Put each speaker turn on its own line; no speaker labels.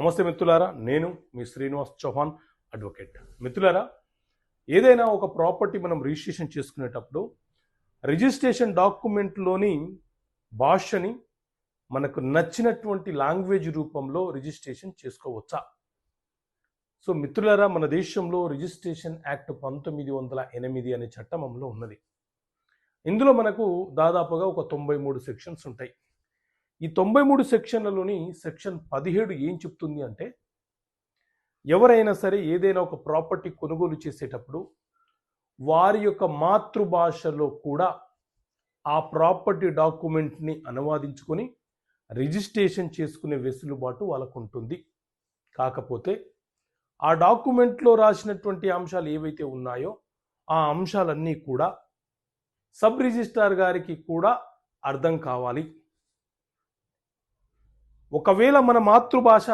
నమస్తే మిత్రులారా నేను మీ శ్రీనివాస్ చౌహాన్ అడ్వకేట్ మిత్రులారా ఏదైనా ఒక ప్రాపర్టీ మనం రిజిస్ట్రేషన్ చేసుకునేటప్పుడు రిజిస్ట్రేషన్ డాక్యుమెంట్లోని భాషని మనకు నచ్చినటువంటి లాంగ్వేజ్ రూపంలో రిజిస్ట్రేషన్ చేసుకోవచ్చా? సో మిత్రులారా మన దేశంలో రిజిస్ట్రేషన్ యాక్ట్ పంతొమ్మిది వందల ఎనిమిది అనే చట్టం అమలు ఉన్నది. ఇందులో మనకు దాదాపుగా ఒక తొంభై మూడు సెక్షన్స్ ఉంటాయి. ఈ తొంభై మూడు సెక్షన్లలోని సెక్షన్ పదిహేడు ఏం చెప్తుంది అంటే ఎవరైనా సరే ఏదైనా ఒక ప్రాపర్టీ కొనుగోలు చేసేటప్పుడు వారి యొక్క మాతృభాషలో కూడా ఆ ప్రాపర్టీ డాక్యుమెంట్ని అనువాదించుకొని రిజిస్ట్రేషన్ చేసుకునే వెసులుబాటు వాళ్ళకు ఉంటుంది కాకపోతే ఆ డాక్యుమెంట్లో రాసినటువంటి అంశాలు ఏవైతే ఉన్నాయో ఆ అంశాలన్నీ కూడా సబ్ రిజిస్ట్రార్ గారికి కూడా అర్థం కావాలి. ఒకవేళ మన మాతృభాష